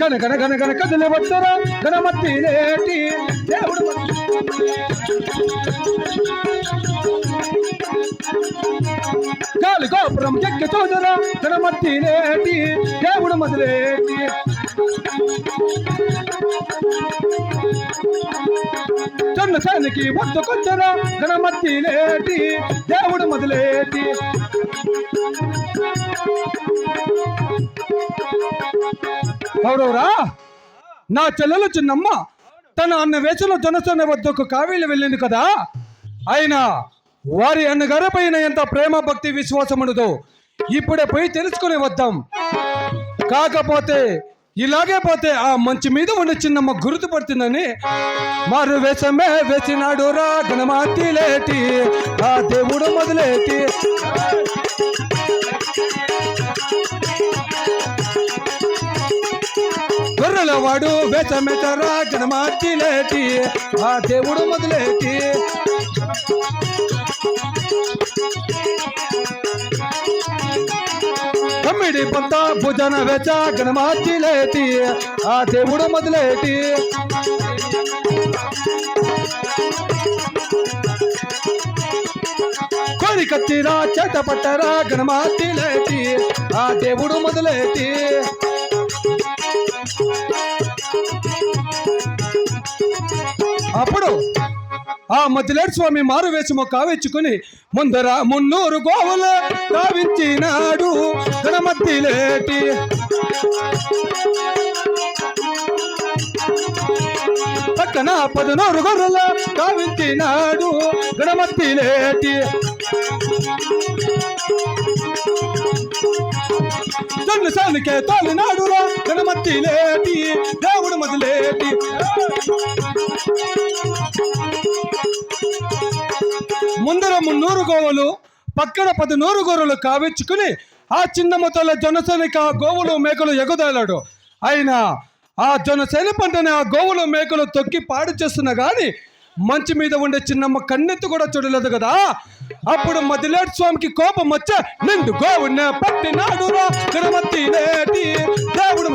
గన గన గన గన కదిలి వచ్చరా గణమతి లేటి దేవుడు గాలి గోపురం ఎక్కి చూదరా గణమతి లేటి దేవుడు మొదలేటి జొన్న సేనికి ఒత్తుకొచ్చరా గణమతి లేటి దేవుడు మొదలేటి కౌరవరా నా చెల్లెలు చిన్నమ్మ తన అన్న వేసలో జనసేన వద్దకు కావేలి వెళ్ళింది కదా. అయినా వారి అన్నగారి పైన ఎంత ప్రేమ భక్తి విశ్వాసం ఉండదో ఇప్పుడే పోయి తెలుసుకుని వద్దాం. కాకపోతే ఇలాగే పోతే ఆ మంచి మీద ఉన్న చిన్నమ్మ గుర్తుపడుతుందని మారు వేషమే వేసినాడు రా గణమాతి లేటి ఆ దేవుడు మొదలేటి పిల్లవాడు బెచ్చమెచ్చరా వేషమెటరా గణమాతి ఆ దేవుడు మొదలేటి తమ్మిడి పంత భుజన వెచ్చ గణమాతి లేటి ఆ దేవుడు మొదలేటి కోరి కత్తిరా చేత పట్టరా గణమాతి లేటి ఆ దేవుడు మొదలేటి అప్పుడు ఆ మధ్యలేడు స్వామి మారు వేసి మొక్క కావెచ్చుకుని ముందర మున్నూరు గోవులు కావించినాడు గణమద్దిలేటి పక్కన పదునూరు గొర్రెలు కావించినాడు గణమద్దిలేటి జొన్న సానికే తోలినాడు గణమద్దిలేటి ముందర మున్నూరు గోవులు పక్కన పది నూరు గోరులు కావించుకుని ఆ చిన్నమ్మ మొత్తంలో జనసేనకి ఆ గోవులు మేకలు ఎగుదాలాడు. అయినా ఆ జనసేన పంటని ఆ గోవులు మేకలు తొక్కి పాడు చేస్తున్నా కానీ మంచి మీద ఉండే చిన్నమ్మ కన్నెత్తి కూడా చూడలేదు కదా. అప్పుడు మదిలేటి స్వామికి కోపం వచ్చే నిండు గోవునే పట్టినాడు రా దేవుడు.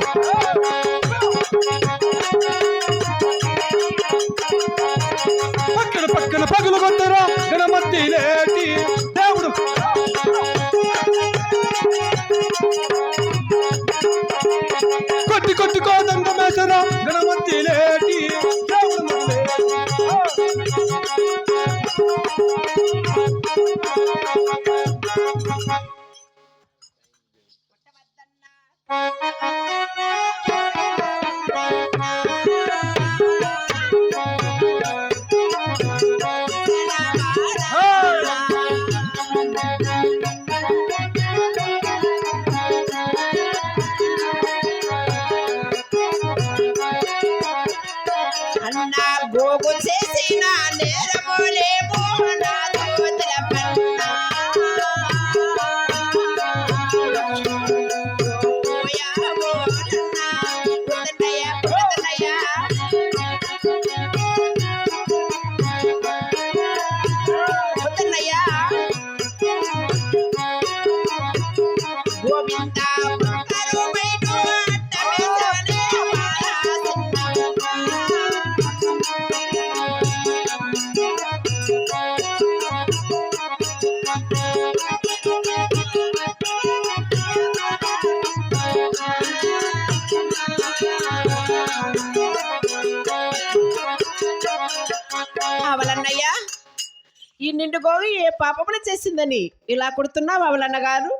నిండు గోవు ఏ పాపములు చేసిందని ఇలా కొడుతున్నావు అవలన్న గారు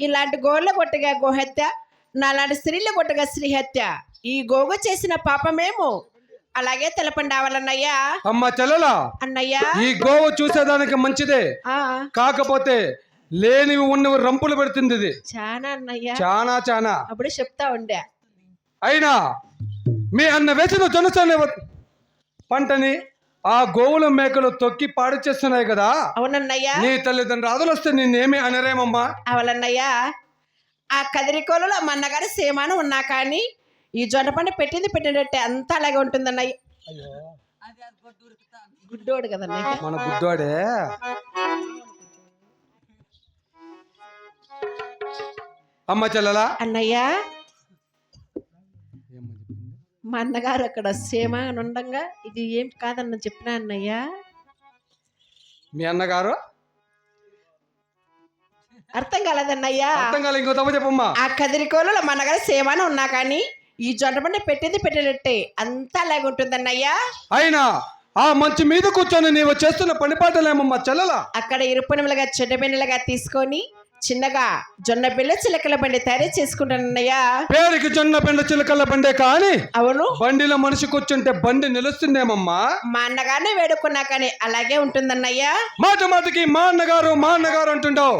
ఇలాంటి గోళ్ళ కొట్టగా గోహత్య నాలాంటి స్త్రీల కొట్టగా శ్రీహత్య ఈ గోగు చేసిన పాపమేమో? అలాగే తెలపండి అవలన్నయ్య అమ్మ చెల్లెలా? అన్నయ్య. ఈ గోవు చూసేదానికి మంచిదే. కాకపోతే లేనివి ఉన్నవి రంపులు పెడుతుంది ఇది చానా అన్నయ్య. చానా చానా. అప్పుడు చెప్తా ఉండే. అయినా మీ అన్న వేసిన జనసేన పంటని ఆ గోవుల మేకలు తొక్కి పాడు చేస్తున్నాయి కదా. అవునన్నయ్య. నీ తల్లిదండ్రులు రాదులు వస్తే నిన్నేమి అనరేమమ్మా? అవలన్నయ్య ఆ కదిరికోలలో మా అన్నగారి సేమాను ఉన్నా కానీ ఈ జొన్న పంట పెట్టింది పెట్టినట్టే అంతా అలాగే ఉంటుందన్నయ్య. గుడ్డోడు కదన్నయ్య. మన బుడ్డోడే అమ్మ చెల్లెలా? అన్నయ్య. మా అన్నగారు అక్కడ సేమ అని ఉండంగా ఇది ఏం కాదన్న చెప్పినా అన్నయ్య? మీ అన్నగారు? అర్థం కాలేదన్నయ్యా. అర్థం కాలే ఇంకో తప్ప చెప్పమ్మా. ఆ కదిరికోలలో మా అన్నగారు సేమ అని ఉన్నా కానీ ఈ జొంట పంట పెట్టేది పెట్టేటట్టే. అంతా అలాగే ఉంటుందన్నయ్యా. అయినా ఆ మంచి మీద కూర్చొని నీవు చేస్తున్న పనిపాటలేమమ్మా చెల్లెలా? అక్కడ ఇరుపనులుగా చెడ్డబెన్నెలుగా తీసుకొని చిన్నగా జొన్న బిళ్ళ చిలకల బండి తయారు చేసుకుంటానన్నయ్యా. పేరుకి జొన్న పెండ చిలకల్ల బండే కానీ అవును. బండిలో మనిషి కూర్చుంటే బండి నిలుస్తుందేమమ్మా? మా అన్నగారిని వేడుకున్నా కానీ అలాగే ఉంటుందన్నయ్యా. మాట మాటకి మా అన్నగారు మా అన్నగారు అంటుండవు.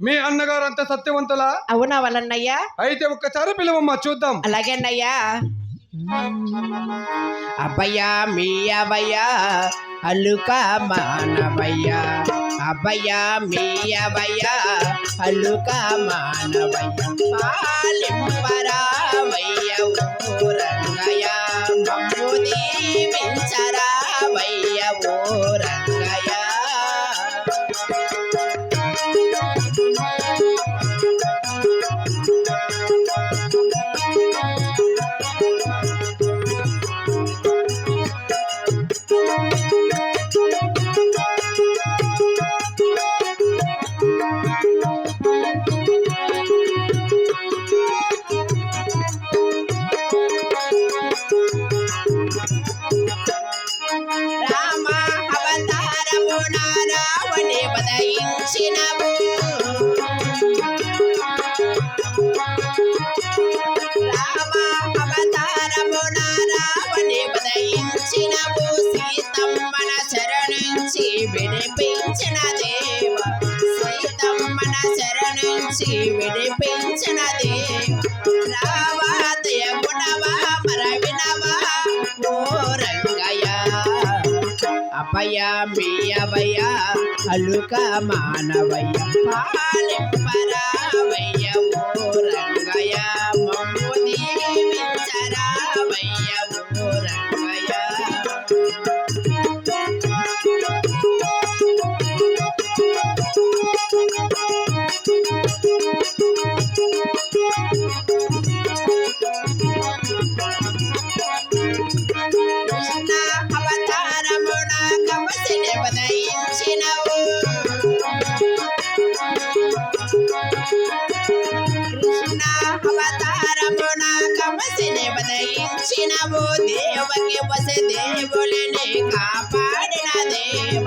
మీ అన్నగారు అంత సత్యవంతులా? అవునా వాళ్ళన్నయ్యా? అయితే ఒక్కసారి పిలవమ్మా చూద్దాం. అలాగే అన్నయ్యా. అబ్బయ్యా మీ అబ్బయ్యా అల్లుక మానవయ్యా అబ్బయ్యా మీ అబ్బయ్యా అల్లుక మానవయ్య పాలింపరావయ్య ఊరంగయ్య. మమ్ము దీవించరా శరణించి విడిపించిన రావా రావాదయ మరవినవా? ఓ రంగయ్య అభయ మీ అభయ అలుక మానవయ్య పాలింపరావయ్య. దేవకి వస దేవులని కాపాడిన దేవ.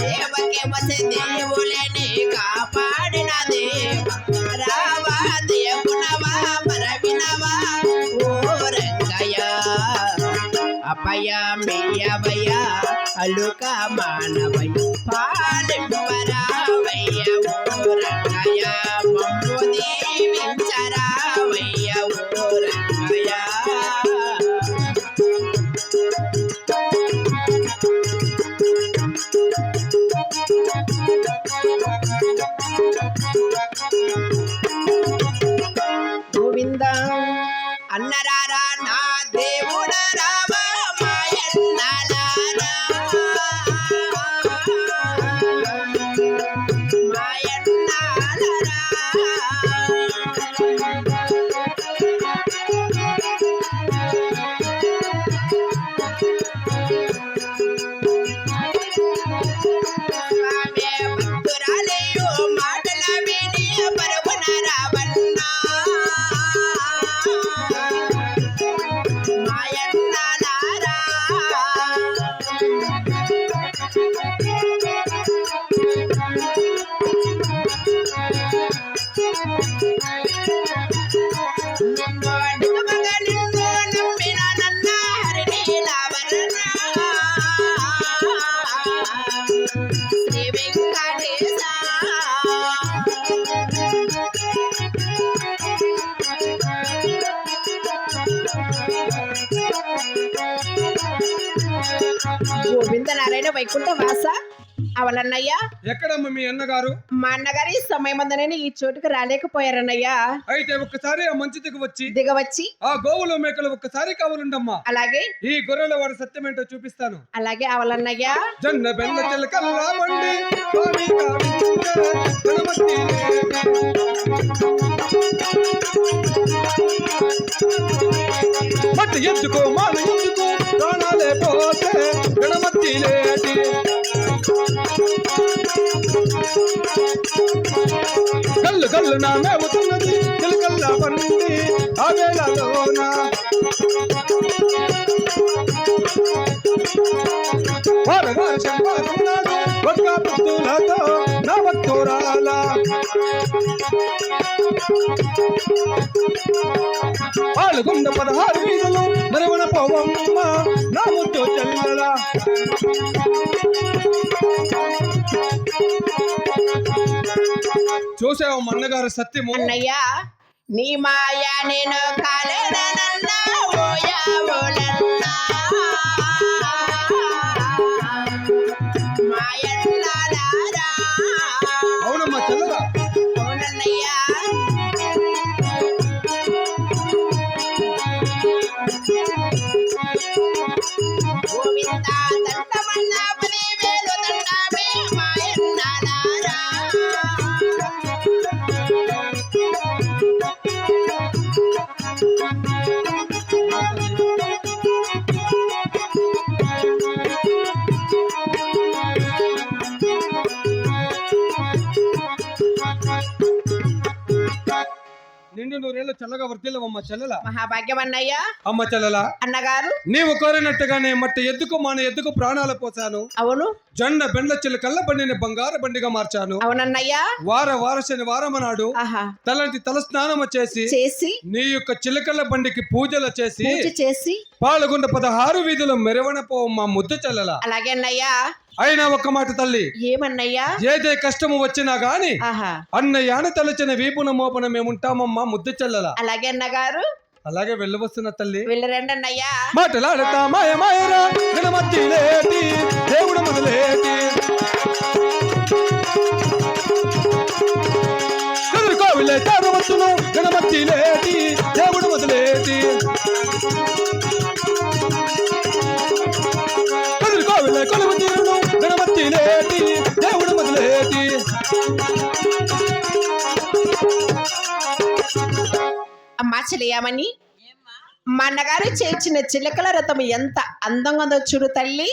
దేవకి వస దేవులని కాపాడిన దేవ. రావా దేవునవా మరవినవా ఓ రంగయ్య. అపయ మేయవయ అలుక మానవయ పాలింపరావయ్య ఊరంగయ మమ్ము దీవించరావయ్య ఊరంగయ నారాయణ వైకుంఠ వాస. అవలన్నయ్య. ఎక్కడమ్మ మీ అన్నగారు? మా అన్నగారు ఈ సమయం అందనని ఈ చోటుకు రాలేకపోయారన్నయ్య. అయితే ఒక్కసారి ఆ మంచి దిగు వచ్చి దిగవచ్చి. ఆ గోవులు మేకలు ఒక్కసారి కావాలండమ్మా. అలాగే. ఈ గొర్రెల వాడి సత్యం ఏంటో చూపిస్తాను. అలాగే అవలన్నయ్య. జొన్న బెల్ల చిలకల్లా బండి స్వామి కావించే గణపతి మట్టి ఎందుకో మాన లేటి కళ్ళు కళ్ళు నా మేవుతున్నది చిలకల్లా బండి ఆ వేళలోన? వార వార ఒక్క భక్తులతో నా భక్తురాల. పాల్గొండ పదహారు వీధులు మరవన పోవమ్మ. నా చూసావు మన్నగారు సత్యము? అన్నయ్యా నీ మాయా నేను కాలేనన్నా ta ta నిండు నూరేళ్ళు చల్లగా వర్తిల్లవమ్మ చెల్లెల? మహాభాగ్యం అన్నయ్య అమ్మ చెల్లెల? అన్నగారు. నీవు కోరినట్టుగానే మట్టి ఎద్దుకు మాన ఎద్దుకు ప్రాణాలు పోసాను అవును. జొండ బెండ్ల చిలకల్ల బండిని బంగారు బండిగా మార్చాను. అవునన్నయ్య. వార వార శని వారమనాడు ఆహా. తలంటి తల స్నానము చేసి చేసి నీ యొక్క చిలకల్ల బండికి పూజలు చేసి చేసి పాల్గొండ పదహారు వీధులు మెరవన మా ముద్దు చెల్లెల. అలాగే అన్నయ్య. అయినా ఒక్క మాట తల్లి. ఏమన్నయ్యా? ఏదే కష్టము వచ్చినా గాని అన్నయ్యాని తలచిన వీపున మోపన మేముంటామమ్మా ముద్దు చెల్లెల. అలాగే అన్నగారు. అలాగే వెళ్ళవస్తున్న తల్లి. వెళ్ళరండి అన్నయ్యా. మాటలాడతా మాయ మాయరా గణమతి లేటి దేవుడు మొదలేటి గణమతి లేటి అమ్మా చెలియామని మా అన్నగారు చేర్చిన చిలకల రథం ఎంత అందంగా ఉందో చూడు తల్లి.